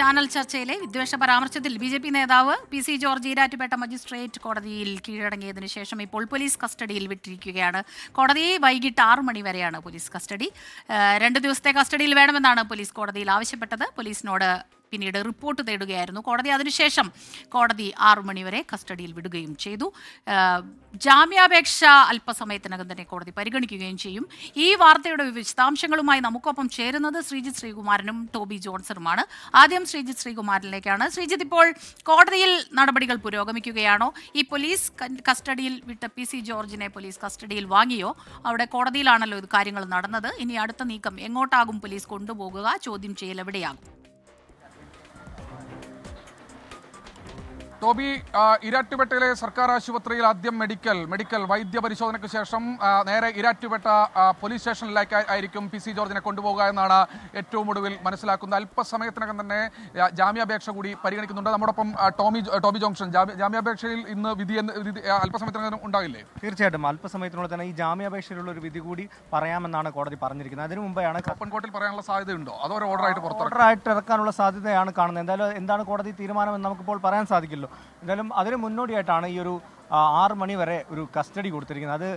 Channel ചർച്ചയിലെ വിദ്വേഷ പരാമർശത്തിൽ ബി ജെ പി നേതാവ് P C George Erattupetta magistrate കോടതിയിൽ കീഴടങ്ങിയതിനു ശേഷം ഇപ്പോൾ പോലീസ് കസ്റ്റഡിയിൽ വിട്ടിരിക്കുകയാണ്. കോടതി വൈകിട്ട് ആറു മണി വരെയാണ് പോലീസ് കസ്റ്റഡി. രണ്ടു ദിവസത്തെ കസ്റ്റഡിയിൽ വേണമെന്നാണ് പോലീസ് കോടതിയിൽ ആവശ്യപ്പെട്ടത്. പോലീസിനോട് പിന്നീട് റിപ്പോർട്ട് തേടുകയായിരുന്നു. കോടതി അതിനുശേഷം കോടതി ആറു മണിവരെ കസ്റ്റഡിയിൽ വിടുകയും ചെയ്തു. ജാമ്യാപേക്ഷ അല്പസമയത്തിനകം തന്നെ കോടതി പരിഗണിക്കുകയും ചെയ്യും. ഈ വാർത്തയുടെ വിശദാംശങ്ങളുമായി നമുക്കൊപ്പം ചേരുന്നത് ശ്രീജിത് ശ്രീകുമാരനും ടോബി ജോൺസണുമാണ്. ആദ്യം ശ്രീജിത് ശ്രീകുമാരനിലേക്കാണ്. ശ്രീജിത്ത് ഇപ്പോൾ കോടതിയിൽ നടപടികൾ പുരോഗമിക്കുകയാണോ? ഈ പോലീസ് കസ്റ്റഡിയിൽ വിട്ട പി സി ജോർജിനെ പോലീസ് കസ്റ്റഡിയിൽ വാങ്ങിയോ? അവിടെ കോടതിയിലാണല്ലോ ഇത് കാര്യങ്ങൾ നടന്നത്. ഇനി അടുത്ത നീക്കം എങ്ങോട്ടാകും? പോലീസ് കൊണ്ടുപോകുക ചോദ്യം ചെയ്യൽ എവിടെയാകും? ടോബി ഇരാറ്റുപേട്ടയിലെ സർക്കാർ ആശുപത്രിയിൽ ആദ്യം മെഡിക്കൽ മെഡിക്കൽ വൈദ്യ പരിശോധനയ്ക്ക് ശേഷം നേരെ ഇരാറ്റുപേട്ട പോലീസ് സ്റ്റേഷനിലേക്ക് ആയിരിക്കും പി സി ജോർജിനെ കൊണ്ടുപോകുക എന്നാണ് ഏറ്റവും ഒടുവിൽ മനസ്സിലാക്കുന്നത്. അല്പസമയത്തിനകം തന്നെ ജാമ്യാപേക്ഷ കൂടി പരിഗണിക്കുന്നുണ്ട്. നമ്മോടൊപ്പം ടോമി ടോബി ജോൺസൺ. ജാമ്യ- ജാമ്യാപേക്ഷയിൽ ഇന്ന് വിധി അല്പസമയത്തിനകം ഉണ്ടാകില്ലേ? തീർച്ചയായിട്ടും. അല്പസമയത്തിനുള്ള തന്നെ ഈ ജാമ്യാപേക്ഷയിലുള്ള ഒരു വിധി കൂടി പറയാമെന്നാണ് കോടതി പറഞ്ഞിരിക്കുന്നത്. അതിനു മുമ്പാണ് ഓപ്പൺ കോർട്ടിൽ പറയാനുള്ള സാധ്യതയുണ്ടോ? അതോ ഒരു ഓർഡർ ആയിട്ട് പുറത്തിറക്കും ഓർഡറായിട്ട് ഇറക്കാനുള്ള സാധ്യതയാണ് കാണുന്നത്. എന്തായാലും എന്താണ് കോടതി തീരുമാനം എന്ന് നമുക്കിപ്പോൾ പറയാൻ സാധിക്കില്ലോ എന്തായാലും അതിന് മുന്നോടിയായിട്ടാണ് ഈ ഒരു ആറ് മണി വരെ ഒരു കസ്റ്റഡി കൊടുത്തിരിക്കുന്നത്. അത്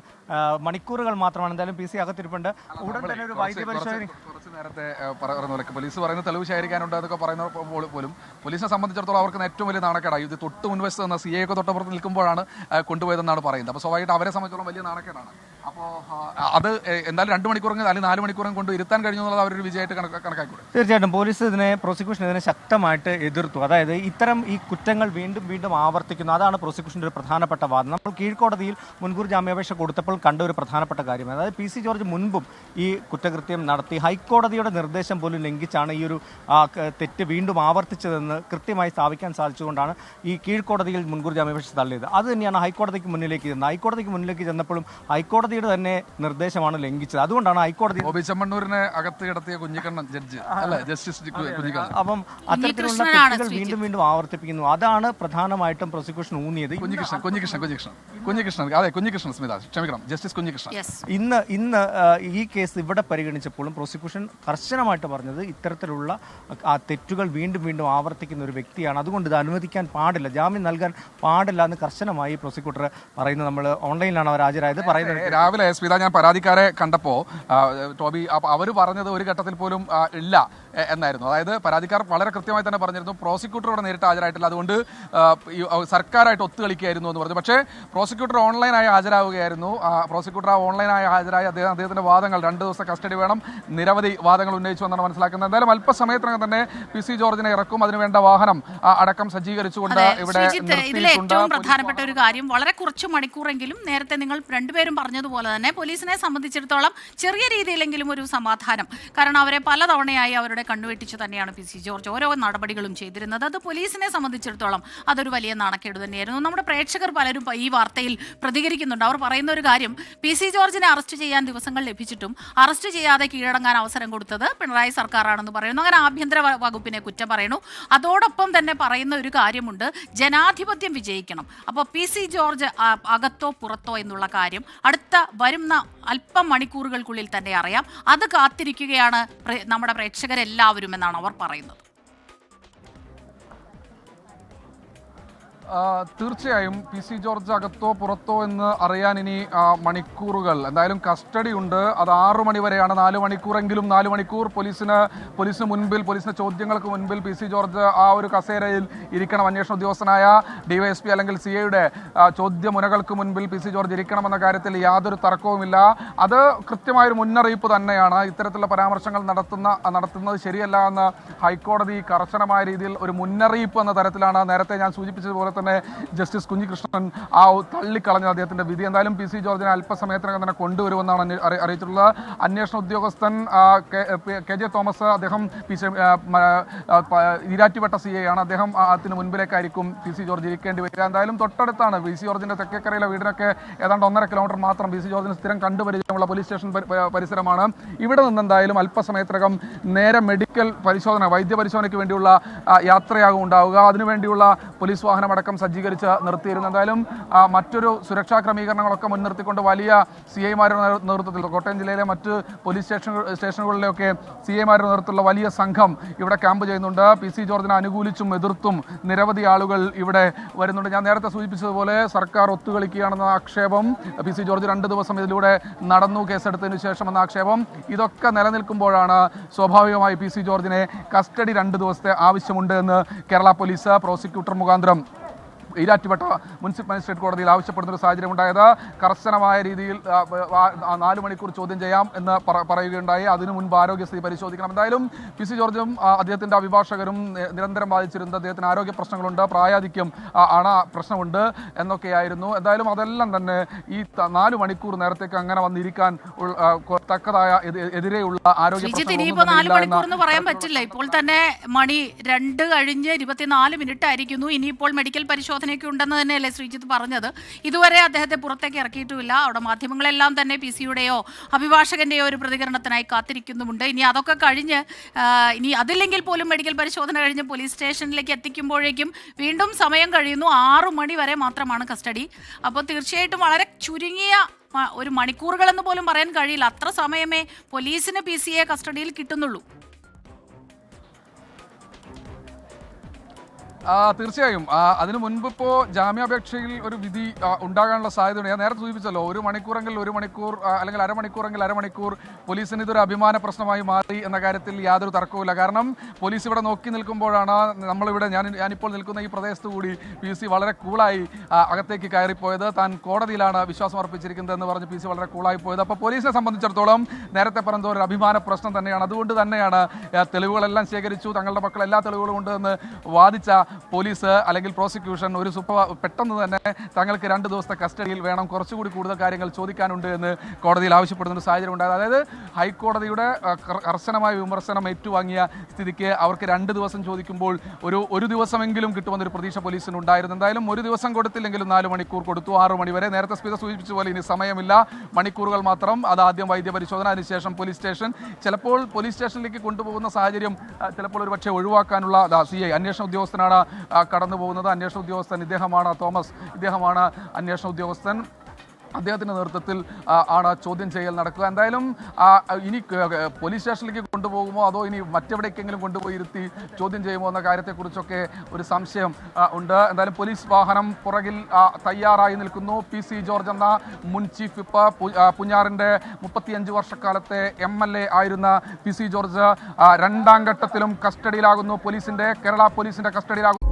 മണിക്കൂറുകൾ മാത്രമാണ്. എന്തായാലും പി സി അകത്തിരിപ്പുണ്ട്. ഉടൻ തന്നെ ഒരു വൈദ്യ പരിശോധന കുറച്ച് നേരത്തെ പോലെ പോലീസ് പറയുന്ന തെളിവ് ശേഖരിക്കാനുണ്ട് എന്നൊക്കെ പറയുന്ന പോലും പോലീസിനെ സംബന്ധിച്ചിടത്തോളം അവർക്ക് ഏറ്റവും വലിയ നാണക്കേടായി ഇത് തൊട്ട് മുൻവശത്ത് നിന്ന് സി എ ഒക്കെ തൊട്ടപ്പുറത്ത് നിൽക്കുമ്പോഴാണ് കൊണ്ടുപോയതെന്നാണ് പറയുന്നത്. അപ്പോൾ സ്വാഭാവികമായിട്ട് അവരെ സംബന്ധിച്ചിടത്തോളം വലിയ നാണക്കേടാണ്. അപ്പോൾ അത് എന്തായാലും രണ്ട് മണിക്കൂറെങ്കിലും അല്ലെങ്കിൽ നാല് മണിക്കൂറും കൊണ്ട് ഇരുത്താൻ കഴിഞ്ഞു എന്നുള്ളത് അവരൊരു വിജയമായിട്ട് കണക്ക് കണക്കാക്കൂടെ? തീർച്ചയായിട്ടും. പോലീസ് ഇതിനെ പ്രോസിക്യൂഷൻ ഇതിനെ ശക്തമായിട്ട് എതിർത്തു. അതായത് ഇത്തരം ഈ കുറ്റങ്ങൾ വീണ്ടും വീണ്ടും ആവർത്തിക്കുന്നു. അതാണ് പ്രോസിക്യൂഷന്റെ ഒരു പ്രധാനപ്പെട്ട വാദം. നമ്മൾ കീഴ്ക്കോടതിയിൽ മുൻകൂർ ജാമ്യാപേക്ഷ കൊടുത്തപ്പോൾ കണ്ട ഒരു പ്രധാനപ്പെട്ട കാര്യം. അതായത് പി സി ജോർജ് മുൻപും ഈ കുറ്റകൃത്യം നടത്തി. ഹൈക്കോടതിയുടെ നിർദ്ദേശം പോലും ലംഘിച്ചാണ് ഈ ഒരു തെറ്റ് വീണ്ടും ആവർത്തിച്ചതെന്ന് കൃത്യമായി സ്ഥാപിക്കാൻ സാധിച്ചുകൊണ്ടാണ് ഈ കീഴ്ക്കോടതിയിൽ മുൻകൂർ ജാമ്യാപേക്ഷ തള്ളിയത്. അത് തന്നെയാണ് ഹൈക്കോടതിക്ക് മുന്നിലേക്ക് ചെന്നത്. ഹൈക്കോടതിക്ക് മുന്നിലേക്ക് ചെന്നപ്പോഴും ഹൈക്കോടതിയുടെ തന്നെ നിർദ്ദേശമാണ് ലംഘിച്ചത്. അതുകൊണ്ടാണ് ഹൈക്കോടതി ചെമ്മണ്ണൂരിനെ അകത്ത് കിടത്തിയ കുഞ്ഞിക്കണ്ണൻ ജഡ്ജ് അല്ലെ? ജസ്റ്റിസ് കുഞ്ഞിക്കണ്ണൻ. അപ്പം അത്തരത്തിലുള്ള തെറ്റുകൾ വീണ്ടും വീണ്ടും ആവർത്തിപ്പിക്കുന്നു. അതാണ് പ്രധാനമായിട്ടും പ്രോസിക്യൂഷൻ ഊന്നിയത്. ഇന്ന് കുഞ്ഞികൃഷ്ണൻ കുഞ്ഞികൃഷ്ണൻ കുഞ്ഞികൃഷ്ണൻ. കുഞ്ഞികൃഷ്ണൻ അതെ കുഞ്ഞികൃഷ്ണൻ സ്മിത ക്ഷമിക്കണം. ജസ്റ്റിസ് കുഞ്ഞികൃഷ്ണൻ. ഇന്ന് ഇന്ന് ഈ കേസ് ഇവിടെ പരിഗണിച്ചപ്പോഴും പ്രോസിക്യൂഷൻ കർശനമായിട്ട് പറഞ്ഞത് ഇത്തരത്തിലുള്ള ആ തെറ്റുകൾ വീണ്ടും വീണ്ടും ആവർത്തിക്കുന്ന ഒരു വ്യക്തിയാണ്. അതുകൊണ്ട് ഇത് അനുവദിക്കാൻ പാടില്ല. ജാമ്യം നൽകാൻ പാടില്ല എന്ന് കർശനമായി പ്രോസിക്യൂട്ടർ പറയുന്നത് നമ്മൾ ഓൺലൈനിലാണ് അവർ ഹാജരായത്. പറയുന്നത് രാവിലെ സ്മിത ഞാൻ പരാതിക്കാരെ കണ്ടപ്പോൾ ടോബി അവർ പറഞ്ഞത് ഒരു ഘട്ടത്തിൽ പോലും ഇല്ല എന്നായിരുന്നു. അതായത് പരാതിക്കാർ വളരെ കൃത്യമായി തന്നെ പറഞ്ഞിരുന്നു പ്രോസിക്യൂട്ടറോട് നേരിട്ട് ഹാജരായിട്ടില്ല. അതുകൊണ്ട് സർക്കാരായിട്ട് ഒത്തുകളിക്കായിരുന്നു എന്ന് പറഞ്ഞു. പക്ഷേ പ്രോസിക്യൂട്ടർ ഓൺലൈനായി ഹാജരാകുകയായിരുന്നു പ്രോസിക്യൂട്ടർ ആ ഓൺലൈനായി ഹാജരായി അദ്ദേഹം അദ്ദേഹത്തിന്റെ വാദങ്ങൾ രണ്ട് ദിവസം കസ്റ്റഡി വേണം നിരവധി വാദങ്ങൾ ഉന്നയിച്ചു എന്നാണ് മനസ്സിലാക്കുന്നത്. എന്തായാലും അല്പസമയത്തിനകം തന്നെ പി സി ജോർജിനെ ഇറക്കും. അതിനുവേണ്ട വാഹനം അടക്കം സജ്ജീകരിച്ചുകൊണ്ട് ഇവിടെ ഇതിലെ ഏറ്റവും പ്രധാനപ്പെട്ട ഒരു കാര്യം വളരെ കുറച്ച് മണിക്കൂറെങ്കിലും നേരത്തെ നിങ്ങൾ രണ്ടുപേരും പറഞ്ഞതുപോലെ തന്നെ പോലീസിനെ സംബന്ധിച്ചിടത്തോളം ചെറിയ രീതിയിലെങ്കിലും ഒരു സമാധാനം. കാരണം അവരെ പലതവണയായി അവരുടെ കണ്ണുവെട്ടിച്ച് തന്നെയാണ് പി സി ജോർജ് ഓരോ നടപടികളും ചെയ്തിരുന്നത്. അത് പോലീസിനെ സംബന്ധിച്ചിടത്തോളം അതൊരു വലിയ നാണക്കേട് തന്നെയായിരുന്നു. നമ്മുടെ പ്രേക്ഷകർ പലരും ഈ വാർത്തയിൽ പ്രതികരിക്കുന്നുണ്ട്. അവർ പറയുന്ന ഒരു കാര്യം പി സി ജോർജിനെ അറസ്റ്റ് ചെയ്യാൻ ദിവസങ്ങൾ ലഭിച്ചിട്ടും അറസ്റ്റ് ചെയ്യാതെ കീഴടങ്ങാൻ അവസരം കൊടുത്തത് പിണറായി സർക്കാരാണെന്ന് പറയുന്നു. അങ്ങനെ ആഭ്യന്തര വകുപ്പിനെ കുറ്റം പറയുന്നു. അതോടൊപ്പം തന്നെ പറയുന്ന ഒരു കാര്യമുണ്ട്. ജനാധിപത്യം വിജയിക്കണം. അപ്പോൾ പി സി ജോർജ് അകത്തോ പുറത്തോ എന്നുള്ള കാര്യം അടുത്ത വരുന്ന അല്പം മണിക്കൂറുകൾക്കുള്ളിൽ തന്നെ അറിയാം. അത് കാത്തിരിക്കുകയാണ് നമ്മുടെ പ്രേക്ഷകരെല്ലാവരും എന്നാണ് അവർ പറയുന്നത്. തീർച്ചയായും പി സി ജോർജ് അകത്തോ പുറത്തോ എന്ന് അറിയാൻ ഇനി മണിക്കൂറുകൾ. എന്തായാലും കസ്റ്റഡി ഉണ്ട്. അത് ആറു മണി വരെയാണ്. നാല് മണിക്കൂറെങ്കിലും നാല് മണിക്കൂർ പോലീസിന് പോലീസിന് മുൻപിൽ പോലീസിന്റെ ചോദ്യങ്ങൾക്ക് മുൻപിൽ പി സി ജോർജ് ആ ഒരു കസേരയിൽ ഇരിക്കണം. അന്വേഷണ ഉദ്യോഗസ്ഥനായ ഡിവൈഎസ്പി അല്ലെങ്കിൽ സി ഐയുടെ ചോദ്യമുനകൾക്ക് മുൻപിൽ പി സി ജോർജ് ഇരിക്കണമെന്ന കാര്യത്തിൽ യാതൊരു തർക്കവുമില്ല. അത് കൃത്യമായൊരു മുന്നറിയിപ്പ് തന്നെയാണ്. ഇത്തരത്തിലുള്ള പരാമർശങ്ങൾ നടത്തുന്ന നടത്തുന്നത് ശരിയല്ല എന്ന് ഹൈക്കോടതി കർശനമായ രീതിയിൽ ഒരു മുന്നറിയിപ്പ് എന്ന തരത്തിലാണ് നേരത്തെ ഞാൻ സൂചിപ്പിച്ചതുപോലെ തന്നെ ജസ്റ്റിസ് കുഞ്ഞികൃഷ്ണൻ ആ തള്ളിക്കളഞ്ഞ അദ്ദേഹത്തിന്റെ വിധി. എന്തായാലും പി സി ജോർജിനെ അല്പസമയത്തിനകം തന്നെ കൊണ്ടുവരുമെന്നാണ് അറിയിച്ചിട്ടുള്ളത്. അന്വേഷണ ഉദ്യോഗസ്ഥൻ കെ- ജെ തോമസ് അദ്ദേഹം P C Erattupetta C A ആണ്. അദ്ദേഹം അതിന് മുൻപിലേക്കായിരിക്കും പി സി ജോർജ് ഇരിക്കേണ്ടി വരിക. എന്തായാലും തൊട്ടടുത്താണ് പി സി ജോർജിന്റെ തെക്കേക്കരയിലെ വീടിനൊക്കെ ഏതാണ്ട് ഒന്നര കിലോമീറ്റർ മാത്രം പി സി ജോർജിന് സ്ഥിരം കണ്ടുപരിചയമുള്ള പോലീസ് സ്റ്റേഷൻ പരിസരമാണ്. ഇവിടെ നിന്ന് എന്തായാലും അല്പസമയത്തിനകം നേരെ മെഡിക്കൽ പരിശോധന വൈദ്യ പരിശോധനയ്ക്ക് വേണ്ടിയുള്ള യാത്രയാകും ഉണ്ടാവുക. അതിനുവേണ്ടിയുള്ള പോലീസ് വാഹനം അടക്കം സജ്ജീകരിച്ച് നിർത്തിയിരുന്നു. എന്തായാലും മറ്റൊരു സുരക്ഷാ ക്രമീകരണങ്ങളൊക്കെ മുൻനിർത്തിക്കൊണ്ട് വലിയ സി ഐമാരുടെ നേതൃത്വത്തിൽ കോട്ടയം ജില്ലയിലെ മറ്റ് പോലീസ് സ്റ്റേഷൻ സ്റ്റേഷനുകളിലെയൊക്കെ സി ഐമാരുടെ നേതൃത്വത്തിലുള്ള വലിയ സംഘം ഇവിടെ ക്യാമ്പ് ചെയ്യുന്നുണ്ട്. പി സി ജോർജിനെ അനുകൂലിച്ചും എതിർത്തും നിരവധി ആളുകൾ ഇവിടെ വരുന്നുണ്ട്. ഞാൻ നേരത്തെ സൂചിപ്പിച്ചതുപോലെ സർക്കാർ ഒത്തുകളിക്കുകയാണെന്ന ആക്ഷേപം പി സി ജോർജ് രണ്ട് ദിവസം ഇതിലൂടെ നടന്നു കേസെടുത്തതിനു ശേഷം എന്ന ആക്ഷേപം. ഇതൊക്കെ നിലനിൽക്കുമ്പോഴാണ് സ്വാഭാവികമായി പി സി ജോർജിനെ കസ്റ്റഡി രണ്ട് ദിവസത്തെ ആവശ്യമുണ്ട് എന്ന് കേരള പോലീസ് പ്രോസിക്യൂട്ടർ മുഖാന്തരം ഈരാറ്റുപേട്ട മുനിസിപ്പൽ മജിസ്ട്രേറ്റ് കോടതിയിൽ ആവശ്യപ്പെടുന്ന ഒരു സാഹചര്യം ഉണ്ടായത് കർശനമായ രീതിയിൽ നാല് മണിക്കൂർ ചോദ്യം ചെയ്യാം എന്ന് പറ- പറയുകയുണ്ടായി. അതിനു മുൻപ് ആരോഗ്യസ്ഥിതി പരിശോധിക്കണം. എന്തായാലും പി സി ജോർജും അദ്ദേഹത്തിന്റെ അദ്ദേഹത്തിന്റെ അഭിഭാഷകരും നിരന്തരം ബാധിച്ചിരുന്നത് അദ്ദേഹത്തിന് ആരോഗ്യ പ്രശ്നങ്ങളുണ്ട്. പ്രായാധിക്യം ആണ് പ്രശ്നമുണ്ട് എന്നൊക്കെയായിരുന്നു. എന്തായാലും അതെല്ലാം തന്നെ ഈ നാല് മണിക്കൂർ നേരത്തേക്ക് അങ്ങനെ വന്നിരിക്കാൻ തക്കതായ എതിരെയുള്ള ആരോഗ്യ പറയാൻ പറ്റില്ല. ഇപ്പോൾ തന്നെ മണി രണ്ട് കഴിഞ്ഞ് ഇരുപത്തിനാല് മിനിറ്റ് ആയിരിക്കുന്നു ഇനിയിപ്പോൾ മെഡിക്കൽ പരിശോധനയൊക്കെ ഉണ്ടെന്ന് തന്നെയല്ലേ ശ്രീജിത്ത് പറഞ്ഞത്. ഇതുവരെ അദ്ദേഹത്തെ പുറത്തേക്ക് ഇറക്കിയിട്ടുമില്ല. അവിടെ മാധ്യമങ്ങളെല്ലാം തന്നെ പി സിയുടെയോ അഭിഭാഷകന്റെയോ ഒരു പ്രതികരണത്തിനായി കാത്തിരിക്കുന്നുമുണ്ട്. ഇനി അതൊക്കെ കഴിഞ്ഞ് ഇനി അതില്ലെങ്കിൽ പോലും മെഡിക്കൽ പരിശോധന കഴിഞ്ഞ് പോലീസ് സ്റ്റേഷനിലേക്ക് എത്തിക്കുമ്പോഴേക്കും വീണ്ടും സമയം കഴിയുന്നു. ആറു മണി വരെ മാത്രമാണ് കസ്റ്റഡി. അപ്പോൾ തീർച്ചയായിട്ടും വളരെ ചുരുങ്ങിയ ഒരു മണിക്കൂറുകളെന്ന് പോലും പറയാൻ കഴിയില്ല. അത്ര സമയമേ പോലീസിന് പി സിയെ കസ്റ്റഡിയിൽ കിട്ടുന്നുള്ളൂ. തീർച്ചയായും. അതിനു മുൻപ് ഇപ്പോൾ ജാമ്യാപേക്ഷയിൽ ഒരു വിധി ഉണ്ടാകാനുള്ള സാധ്യതയുണ്ട്. ഞാൻ നേരത്തെ സൂചിപ്പിച്ചല്ലോ ഒരു മണിക്കൂറെങ്കിൽ ഒരു മണിക്കൂർ അല്ലെങ്കിൽ അരമണിക്കൂറെങ്കിൽ അരമണിക്കൂർ പോലീസിന് ഇതൊരു അഭിമാന പ്രശ്നമായി മാറി എന്ന കാര്യത്തിൽ യാതൊരു തർക്കവുമില്ല. കാരണം പോലീസ് ഇവിടെ നോക്കി നിൽക്കുമ്പോഴാണ് നമ്മളിവിടെ ഞാൻ ഞാനിപ്പോൾ നിൽക്കുന്ന ഈ പ്രദേശത്ത് കൂടി പി സി വളരെ കൂളായി അകത്തേക്ക് കയറിപ്പോയത്. താൻ കോടതിയിലാണ് വിശ്വാസം അർപ്പിച്ചിരിക്കുന്നത് എന്ന് പറഞ്ഞ് പി സി വളരെ കൂളായി പോയത്. അപ്പോൾ പോലീസിനെ സംബന്ധിച്ചിടത്തോളം നേരത്തെ പറഞ്ഞ ഒരു അഭിമാന പ്രശ്നം തന്നെയാണ്. അതുകൊണ്ട് തന്നെയാണ് തെളിവുകളെല്ലാം ശേഖരിച്ചു. തങ്ങളുടെ മക്കൾ എല്ലാ തെളിവുകളും ഉണ്ട് എന്ന് വാദിച്ച പോലീസ് അല്ലെങ്കിൽ പ്രോസിക്യൂഷൻ ഒരു പെട്ടെന്ന് തന്നെ തങ്ങൾക്ക് രണ്ട് ദിവസത്തെ കസ്റ്റഡിയിൽ വേണം കുറച്ചുകൂടി കൂടുതൽ കാര്യങ്ങൾ ചോദിക്കാനുണ്ട് എന്ന് കോടതിയിൽ ആവശ്യപ്പെടുന്ന ഒരു സാഹചര്യം ഉണ്ടായത്. അതായത് ഹൈക്കോടതിയുടെ കർശനമായ വിമർശനം ഏറ്റുവാങ്ങിയ സ്ഥിതിക്ക് അവർക്ക് രണ്ട് ദിവസം ചോദിക്കുമ്പോൾ ഒരു ഒരു ദിവസമെങ്കിലും കിട്ടുമെന്നൊരു പ്രതീക്ഷ പോലീസിന് ഉണ്ടായിരുന്നു. എന്തായാലും ഒരു ദിവസം കൊടുത്തില്ലെങ്കിലും നാല് മണിക്കൂർ കൊടുത്തു. ആറ് മണിവരെ നേരത്തെ സ്മിത സൂചിപ്പിച്ച പോലെ ഇനി സമയമില്ല. മണിക്കൂറുകൾ മാത്രം. അത് ആദ്യം വൈദ്യ പരിശോധന അതിനുശേഷം പോലീസ് സ്റ്റേഷൻ. ചിലപ്പോൾ പോലീസ് സ്റ്റേഷനിലേക്ക് കൊണ്ടുപോകുന്ന സാഹചര്യം ചിലപ്പോൾ ഒരു പക്ഷേ ഒഴിവാക്കാനുള്ള സി ഐ അന്വേഷണ ഉദ്യോഗസ്ഥനാണ് കടന്നു പോകുന്നത് അന്വേഷണ ഉദ്യോഗസ്ഥൻ ഇദ്ദേഹമാണ് തോമസ്. ഇദ്ദേഹമാണ് അന്വേഷണ ഉദ്യോഗസ്ഥൻ. അദ്ദേഹത്തിന്റെ നേതൃത്വത്തിൽ ആണ് ചോദ്യം ചെയ്യൽ നടക്കുക. എന്തായാലും ഇനി പോലീസ് സ്റ്റേഷനിലേക്ക് കൊണ്ടുപോകുമോ അതോ ഇനി മറ്റെവിടേക്കെങ്കിലും കൊണ്ടുപോയി ഇരുത്തി ചോദ്യം ചെയ്യുമോ എന്ന കാര്യത്തെക്കുറിച്ചൊക്കെ ഒരു സംശയം ഉണ്ട്. എന്തായാലും പോലീസ് വാഹനം പുറകിൽ തയ്യാറായി നിൽക്കുന്നു. പി സി ജോർജ് എന്ന മുൻ ചീഫ് വിപ്പ് പുഞ്ഞാറിന്റെ മുപ്പത്തിയഞ്ച് വർഷക്കാലത്തെ എം എൽ എ ആയിരുന്ന പി സി ജോർജ് രണ്ടാം ഘട്ടത്തിലും കസ്റ്റഡിയിലാകുന്നു. പോലീസിന്റെ കേരള പോലീസിന്റെ കസ്റ്റഡിയിലാകുന്നു.